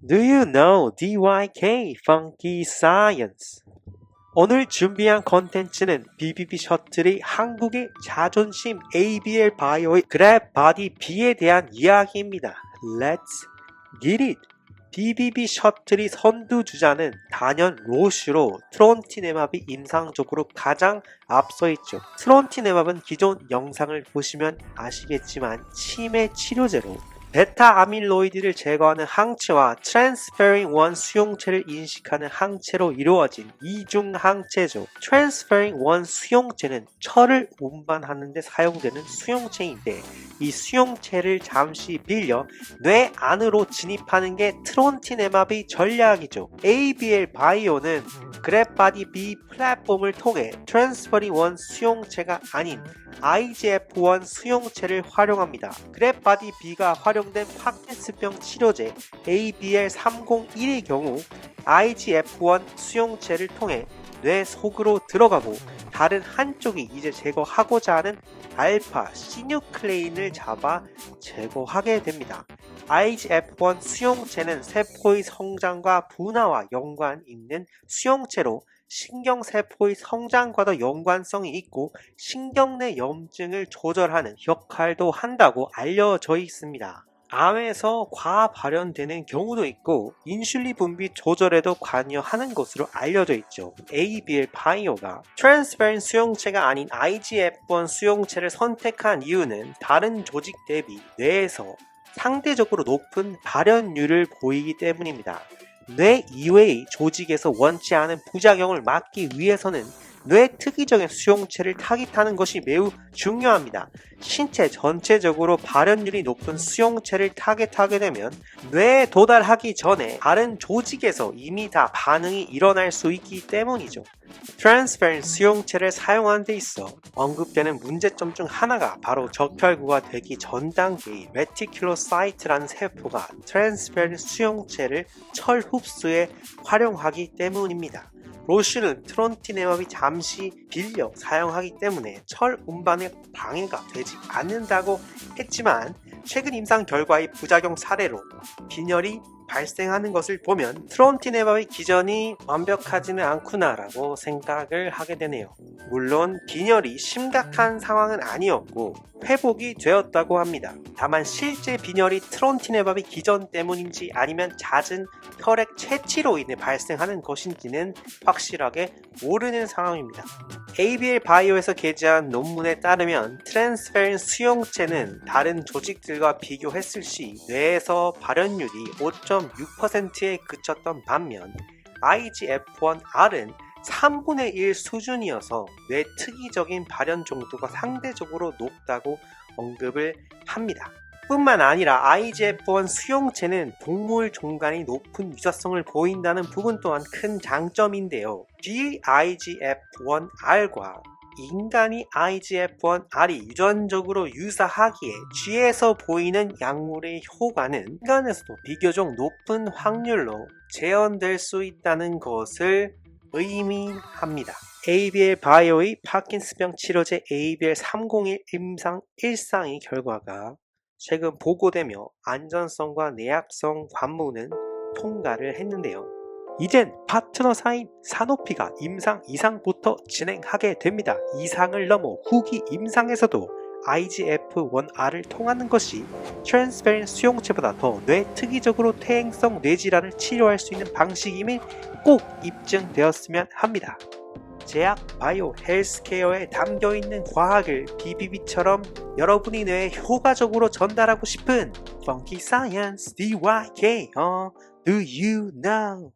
Do you know DYK Funky Science? 오늘 준비한 컨텐츠는 BBB 셔틀이 한국의 자존심 ABL 바이오의 그랩 바디 B에 대한 이야기입니다. Let's get it! BBB 셔틀이 선두주자는 단연 로슈로 트론티네맙이 임상적으로 가장 앞서 있죠. 트론티네맙은 기존 영상을 보시면 아시겠지만 치매 치료제로 베타 아밀로이드를 제거하는 항체와 트랜스페린 1 수용체를 인식하는 항체로 이루어진 이중 항체죠. 트랜스페린 1 수용체는 철을 운반하는 데 사용되는 수용체인데 이 수용체를 잠시 빌려 뇌 안으로 진입하는 게 트론티네마비 전략이죠. ABL 바이오는 그랩바디 B 플랫폼을 통해 트랜스퍼링 1 수용체가 아닌 IGF-1 수용체를 활용합니다. 그랩바디 B가 활용된 파킨스병 치료제 ABL301의 경우 IGF-1 수용체를 통해 뇌 속으로 들어가고 다른 한쪽이 이제 제거하고자 하는 알파 시뉴클레인을 잡아 제거하게 됩니다. IGF-1 수용체는 세포의 성장과 분화와 연관 있는 수용체로 신경세포의 성장과도 연관성이 있고 신경 내 염증을 조절하는 역할도 한다고 알려져 있습니다. 암에서 과아 발현되는 경우도 있고 인슐린 분비 조절에도 관여하는 것으로 알려져 있죠. ABL 바이오가 트랜스페린 수용체가 아닌 IGF-1 수용체를 선택한 이유는 다른 조직 대비 뇌에서 상대적으로 높은 발현율을 보이기 때문입니다. 뇌 이외의 조직에서 원치 않은 부작용을 막기 위해서는 뇌 특이적인 수용체를 타깃하는 것이 매우 중요합니다. 신체 전체적으로 발현율이 높은 수용체를 타겟하게 되면 뇌에 도달하기 전에 다른 조직에서 이미 다 반응이 일어날 수 있기 때문이죠. 트랜스페린 수용체를 사용하는 데 있어 언급되는 문제점 중 하나가 바로 적혈구가 되기 전 단계의 레티큘로사이트라는 세포가 트랜스페린 수용체를 철 흡수에 활용하기 때문입니다. 로슈는 트론티네맙이 잠시 빌려 사용하기 때문에 철 운반에 방해가 되지 않는다고 했지만 최근 임상 결과의 부작용 사례로 빈혈이 발생하는 것을 보면 트론티네밥의 기전이 완벽하지는 않구나라고 생각을 하게 되네요. 물론 빈혈이 심각한 상황은 아니었고 회복이 되었다고 합니다. 다만 실제 빈혈이 트론티네밥의 기전 때문인지 아니면 잦은 혈액 채취로 인해 발생하는 것인지는 확실하게 모르는 상황입니다. ABL 바이오에서 게재한 논문에 따르면 트랜스페린 수용체는 다른 조직들과 비교했을 시 뇌에서 발현율이 5.6%에 그쳤던 반면 IGF-1R은 3분의 1 수준이어서 뇌 특이적인 발현 정도가 상대적으로 높다고 언급을 합니다. 뿐만 아니라 IGF-1 수용체는 동물 종간이 높은 유사성을 보인다는 부분 또한 큰 장점인데요. DIGF-1R과 인간이 IGF-1R이 유전적으로 유사하기에 쥐에서 보이는 약물의 효과는 인간에서도 비교적 높은 확률로 재현될 수 있다는 것을 의미합니다. ABL 바이오의 파킨스병 치료제 ABL301 임상 1상의 결과가 최근 보고되며 안전성과 내약성 관문은 통과를 했는데요. 이젠 파트너 사인 사노피가 임상 2상부터 진행하게 됩니다. 2상을 넘어 후기 임상에서도 IGF-1R을 통하는 것이 트랜스페린 수용체보다 더 뇌 특이적으로 퇴행성 뇌질환을 치료할 수 있는 방식임이 꼭 입증되었으면 합니다. 제약, 바이오, 헬스케어에 담겨있는 과학을 BBB처럼 여러분이 뇌에 효과적으로 전달하고 싶은 Funky Science DYK 어, Do you know?